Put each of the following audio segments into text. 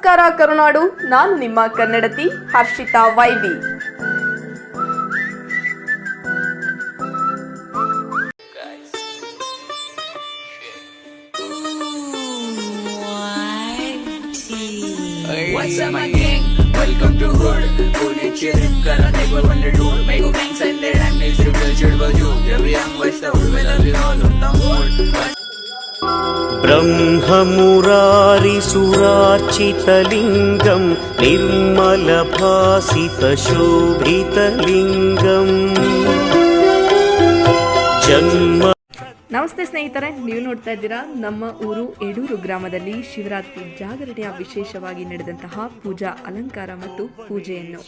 ನಮಸ್ಕಾರ ಕರುನಾಡು ನಾನು ನಿಮ್ಮ ಕನ್ನಡತಿ Harshita YB What's up my gang? Welcome to hood Fully chill Kara never wonder do Make a gang send it and make it real chill but you Every young watch the hood Well I'll be all on the mood ब्रह्ममुरारिसुरार्चितलिङ्गं निर्मलभासितशोभितलिङ्गम् जन्म ನಮಸ್ತೆ ಸ್ನೇಹಿತರೆ ನೀವು ನೋಡ್ತಾ ಇದ್ದೀರಾ ನಮ್ಮ ಊರು ಎಡೂರು ಗ್ರಾಮದಲ್ಲಿ ಶಿವರಾತ್ರಿ ಜಾಗರಣೆಯ ವಿಶೇಷವಾಗಿ ನಡೆದಂತಹ ಪೂಜಾ ಅಲಂಕಾರ ಮತ್ತು ಪೂಜೆಯನ್ನು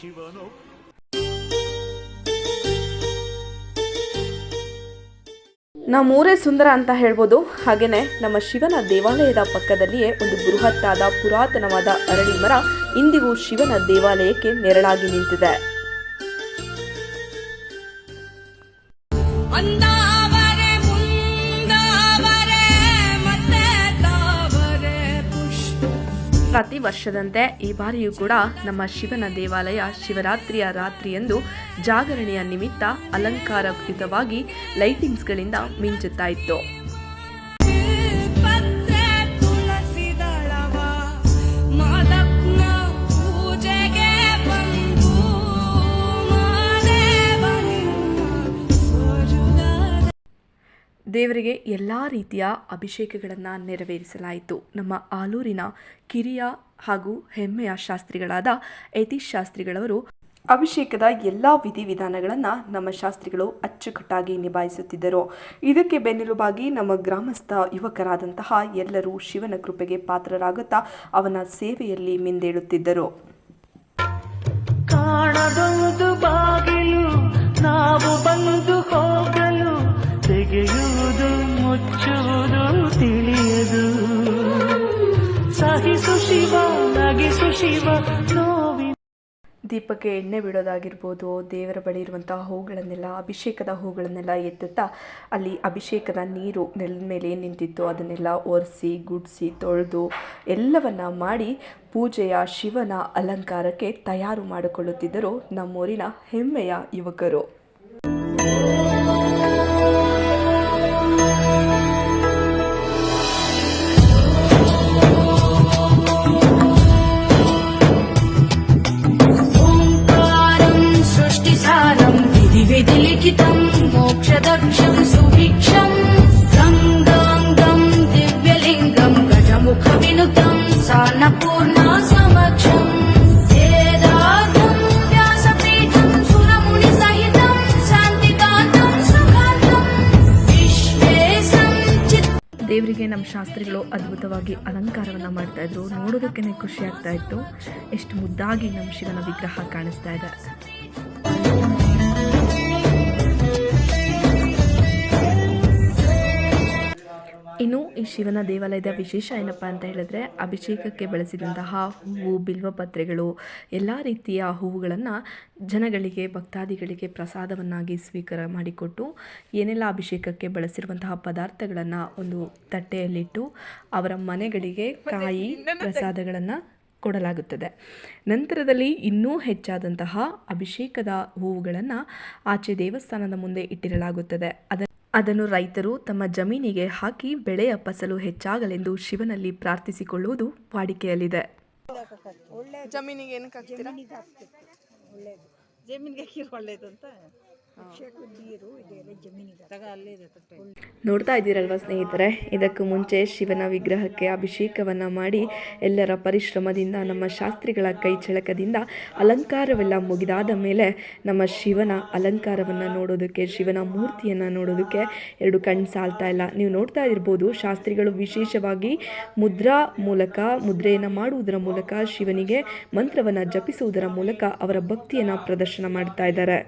ನಮ್ಮ ಊರೇ ಸುಂದರ ಅಂತ ಹೇಳ್ಬೋದು. ಹಾಗೇನೆ ನಮ್ಮ ಶಿವನ ದೇವಾಲಯದ ಪಕ್ಕದಲ್ಲಿಯೇ ಒಂದು ಬೃಹತ್ತಾದ ಪುರಾತನವಾದ ಅರಳಿ ಮರ ಇಂದಿಗೂ ಶಿವನ ದೇವಾಲಯಕ್ಕೆ ನೆರಳಾಗಿ ನಿಂತಿದೆ. ಪ್ರತಿ ವರ್ಷದಂತೆ ಈ ಬಾರಿಯೂ ಕೂಡ ನಮ್ಮ ಶಿವನ ದೇವಾಲಯ ಶಿವರಾತ್ರಿಯ ರಾತ್ರಿಯಂದು ಜಾಗರಣೆಯ ನಿಮಿತ್ತ ಅಲಂಕಾರಯುತವಾಗಿ ಲೈಟಿಂಗ್ಸ್ಗಳಿಂದ ಮಿಂಚುತ್ತಾ ಇತ್ತು. ದೇವರಿಗೆ ಎಲ್ಲ ರೀತಿಯ ಅಭಿಷೇಕಗಳನ್ನು ನೆರವೇರಿಸಲಾಯಿತು. ನಮ್ಮ ಆಲೂರಿನ ಕಿರಿಯ ಹಾಗೂ ಹೆಮ್ಮೆಯ ಶಾಸ್ತ್ರಿಗಳಾದ ಯತೀಶ್ ಶಾಸ್ತ್ರಿಗಳವರು ಅಭಿಷೇಕದ ಎಲ್ಲ ವಿಧಿವಿಧಾನಗಳನ್ನು ನಮ್ಮ ಶಾಸ್ತ್ರಿಗಳು ಅಚ್ಚುಕಟ್ಟಾಗಿ ನಿಭಾಯಿಸುತ್ತಿದ್ದರು. ಇದಕ್ಕೆ ಬೆನ್ನೆಲುಬಾಗಿ ನಮ್ಮ ಗ್ರಾಮಸ್ಥ ಯುವಕರಾದಂತಹ ಎಲ್ಲರೂ ಶಿವನ ಕೃಪೆಗೆ ಪಾತ್ರರಾಗುತ್ತಾ ಅವನ ಸೇವೆಯಲ್ಲಿ ಮಿಂದೇಳುತ್ತಿದ್ದರು. ದೀಪಕ್ಕೆ ಎಣ್ಣೆ ಬಿಡೋದಾಗಿರ್ಬೋದು, ದೇವರ ಬಳಿ ಇರುವಂತಹ ಹೂಗಳನ್ನೆಲ್ಲ, ಅಭಿಷೇಕದ ಹೂಗಳನ್ನೆಲ್ಲ ಎತ್ತುತ್ತಾ ಅಲ್ಲಿ ಅಭಿಷೇಕದ ನೀರು ನೆಲದ ಮೇಲೆ ನಿಂತಿತ್ತು. ಅದನ್ನೆಲ್ಲ ಒರೆಸಿ, ಗುಡಿಸಿ, ತೊಳೆದು ಎಲ್ಲವನ್ನ ಮಾಡಿ ಪೂಜೆಯ ಶಿವನ ಅಲಂಕಾರಕ್ಕೆ ತಯಾರು ಮಾಡಿಕೊಳ್ಳುತ್ತಿದ್ದರು ನಮ್ಮೂರಿನ ಹೆಮ್ಮೆಯ ಯುವಕರು. విధిలిఖితం మోక్షదక్షం సుభిక్షం సంగాంగం దివ్యలింగం గజముఖ వినుతం సాన్నపూర్ణ సమక్షం ದೇವರಿಗೆ ನಮ್ಮ ಶಾಸ್ತ್ರಿಗಳು ಅದ್ಭುತವಾಗಿ ಅಲಂಕಾರವನ್ನು ಮಾಡ್ತಾ ಇದ್ರು ನೋಡೋದಕ್ಕೇ ಖುಷಿ ಆಗ್ತಾ ಇತ್ತು ಎಷ್ಟು ಮುದ್ದಾಗಿ ನಮ್ಮ ಶಿವನ ವಿಗ್ರಹ ಕಾಣಿಸ್ತಾ ಇದೆ ಇನ್ನು ಈ ಶಿವನ ದೇವಾಲಯದ ವಿಶೇಷ ಏನಪ್ಪ ಅಂತ ಹೇಳಿದ್ರೆ ಅಭಿಷೇಕಕ್ಕೆ ಬಳಸಿದಂತಹ ಹೂವು ಬಿಲ್ವಪತ್ರೆಗಳು ಎಲ್ಲ ರೀತಿಯ ಹೂವುಗಳನ್ನು ಜನಗಳಿಗೆ ಭಕ್ತಾದಿಗಳಿಗೆ ಪ್ರಸಾದವನ್ನಾಗಿ ಸ್ವೀಕಾರ ಮಾಡಿಕೊಟ್ಟು ಏನೆಲ್ಲ ಅಭಿಷೇಕಕ್ಕೆ ಬಳಸಿರುವಂತಹ ಪದಾರ್ಥಗಳನ್ನು ಒಂದು ತಟ್ಟೆಯಲ್ಲಿಟ್ಟು ಅವರ ಮನೆಗಳಿಗೆ ಕಾಯಿ ಪ್ರಸಾದಗಳನ್ನು ಕೊಡಲಾಗುತ್ತದೆ. ನಂತರದಲ್ಲಿ ಇನ್ನೂ ಹೆಚ್ಚಾದಂತಹ ಅಭಿಷೇಕದ ಹೂವುಗಳನ್ನು ಆಚೆ ದೇವಸ್ಥಾನದ ಮುಂದೆ ಇಟ್ಟಿರಲಾಗುತ್ತದೆ. ಅದ ಅದನ್ನು ರೈತರು ತಮ್ಮ ಜಮೀನಿಗೆ ಹಾಕಿ ಬೆಳೆಯ ಫಸಲು ಹೆಚ್ಚಾಗಲೆಂದು ಶಿವನಲ್ಲಿ ಪ್ರಾರ್ಥಿಸಿಕೊಳ್ಳುವುದು ವಾಡಿಕೆಯಲ್ಲಿದೆ. ಜಮೀನಿಗೆ ಏನಕ್ಕೆ ಹಾಕ್ತೀರಾ? ಒಳ್ಳೇದು. ಜಮೀನಿಗೆ ಹಾಕಿದ್ರೆ ಒಳ್ಳೇದು ಅಂತ ನೋಡ್ತಾ ಇದ್ದೀರಲ್ವ ಸ್ನೇಹಿತರೆ ಇದಕ್ಕೂ ಮುಂಚೆ ಶಿವನ ವಿಗ್ರಹಕ್ಕೆ ಅಭಿಷೇಕವನ್ನು ಮಾಡಿ ಎಲ್ಲರ ಪರಿಶ್ರಮದಿಂದ ನಮ್ಮ ಶಾಸ್ತ್ರಿಗಳ ಕೈ ಚಳಕದಿಂದ ಅಲಂಕಾರವೆಲ್ಲ ಮುಗಿದಾದ ಮೇಲೆ ನಮ್ಮ ಶಿವನ ಅಲಂಕಾರವನ್ನು ನೋಡೋದಕ್ಕೆ ಶಿವನ ಮೂರ್ತಿಯನ್ನು ನೋಡೋದಕ್ಕೆ ಎರಡು ಕಣ್ಣು ಸಾಲ್ತಾ ಇಲ್ಲ. ನೀವು ನೋಡ್ತಾ ಇರ್ಬೋದು ಶಾಸ್ತ್ರಿಗಳು ವಿಶೇಷವಾಗಿ ಮುದ್ರಾ ಮೂಲಕ ಮುದ್ರೆಯನ್ನು ಮಾಡುವುದರ ಮೂಲಕ ಶಿವನಿಗೆ ಮಂತ್ರವನ್ನು ಜಪಿಸುವುದರ ಮೂಲಕ ಅವರ ಭಕ್ತಿಯನ್ನು ಪ್ರದರ್ಶನ ಮಾಡ್ತಾ ಇದ್ದಾರೆ.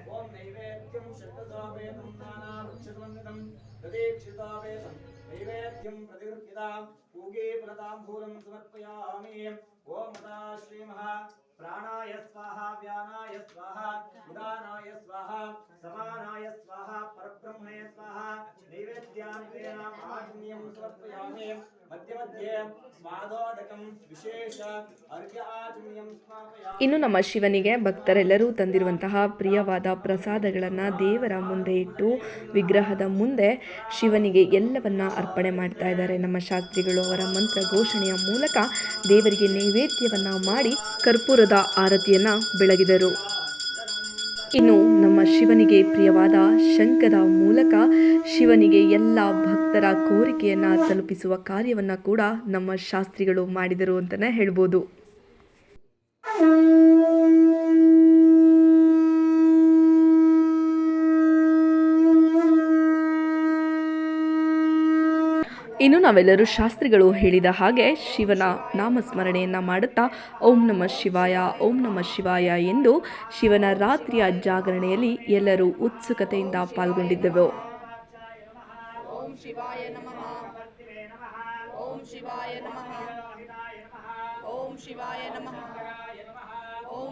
पूगे फलताम्बूलं समर्पयामि। ॐ मदा श्रीमः। प्राणाय स्वाहा, व्यानाय स्वाहा, उदानाय स्वाहा, समानाय स्वाहा, परब्रह्मणे स्वाहा नैवेद्यान्तेन आग्नेयं समर्पयामि। ಇನ್ನು ನಮ್ಮ ಶಿವನಿಗೆ ಭಕ್ತರೆಲ್ಲರೂ ತಂದಿರುವಂತಹ ಪ್ರಿಯವಾದ ಪ್ರಸಾದಗಳನ್ನು ದೇವರ ಮುಂದೆ ಇಟ್ಟು ವಿಗ್ರಹದ ಮುಂದೆ ಶಿವನಿಗೆ ಎಲ್ಲವನ್ನ ಅರ್ಪಣೆ ಮಾಡ್ತಾ ಇದ್ದಾರೆ. ನಮ್ಮ ಶಾಸ್ತ್ರಿಗಳು ಅವರ ಮಂತ್ರ ಘೋಷಣೆಯ ಮೂಲಕ ದೇವರಿಗೆ ನೈವೇದ್ಯವನ್ನು ಮಾಡಿ ಕರ್ಪೂರದ ಆರತಿಯನ್ನು ಬೆಳಗಿದರು. ಇನ್ನು ನಮ್ಮ ಶಿವನಿಗೆ ಪ್ರಿಯವಾದ ಶಂಖದ ಮೂಲಕ ಶಿವನಿಗೆ ಎಲ್ಲ ಭಕ್ತರ ಕೋರಿಕೆಯನ್ನು ತಲುಪಿಸುವ ಕಾರ್ಯವನ್ನು ಕೂಡ ನಮ್ಮ ಶಾಸ್ತ್ರಿಗಳು ಮಾಡಿದರು ಅಂತಲೇ ಹೇಳ್ಬೋದು. ಇನ್ನು ನಾವೆಲ್ಲರೂ ಶಾಸ್ತ್ರಿಗಳು ಹೇಳಿದ ಹಾಗೆ ಶಿವನ ನಾಮಸ್ಮರಣೆಯನ್ನು ಮಾಡುತ್ತಾ ಓಂ ನಮ ಶಿವಾಯ, ಓಂ ನಮ ಶಿವಾಯ ಎಂದು ಶಿವನ ರಾತ್ರಿಯ ಜಾಗರಣೆಯಲ್ಲಿ ಎಲ್ಲರೂ ಉತ್ಸುಕತೆಯಿಂದ ಪಾಲ್ಗೊಂಡಿದ್ದೆವು. ಓಂ ಶಿವಾಯ ನಮಃ.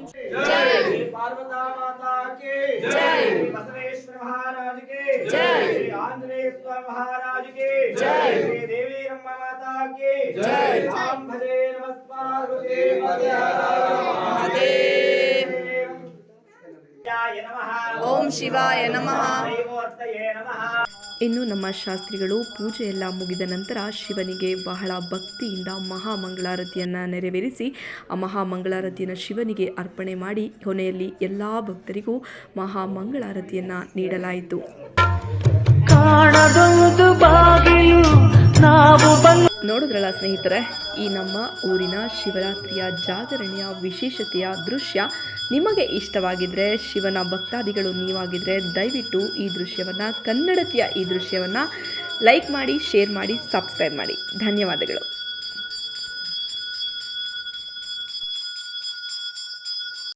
जय। पार्वता माता के। जय। बसवेश्वर महाराज के। जय। आंध्रेश्वर महाराज के। जय। श्री देवी रम्मा माता के। जय। राम भजे नमस्कार। महादेव ಓಂ ಶಿವಾಯ ನಮಃ. ಇನ್ನು ನಮ್ಮ ಶಾಸ್ತ್ರಿಗಳು ಪೂಜೆಯೆಲ್ಲ ಮುಗಿದ ನಂತರ ಶಿವನಿಗೆ ಬಹಳ ಭಕ್ತಿಯಿಂದ ಮಹಾಮಂಗಳಾರತಿಯನ್ನು ನೆರವೇರಿಸಿ ಆ ಮಹಾಮಂಗಳಾರತಿಯನ್ನು ಶಿವನಿಗೆ ಅರ್ಪಣೆ ಮಾಡಿ ಕೊನೆಯಲ್ಲಿ ಎಲ್ಲ ಭಕ್ತರಿಗೂ ಮಹಾಮಂಗಳಾರತಿಯನ್ನು ನೀಡಲಾಯಿತು. ನೋಡಿದ್ರಲ್ಲ ಸ್ನೇಹಿತರೆ, ಈ ನಮ್ಮ ಊರಿನ ಶಿವರಾತ್ರಿಯ ಜಾಗರಣೆಯ ವಿಶೇಷತೆಯ ದೃಶ್ಯ ನಿಮಗೆ ಇಷ್ಟವಾಗಿದ್ರೆ ಶಿವನ ಭಕ್ತಾದಿಗಳು ನೀವಾಗಿದ್ರೆ ದಯವಿಟ್ಟು ಈ ದೃಶ್ಯವನ್ನು, ಕನ್ನಡತಿಯ ಈ ದೃಶ್ಯವನ್ನು ಲೈಕ್ ಮಾಡಿ ಶೇರ್ ಮಾಡಿ ಸಬ್ಸ್ಕ್ರೈಬ್ ಮಾಡಿ. ಧನ್ಯವಾದಗಳು.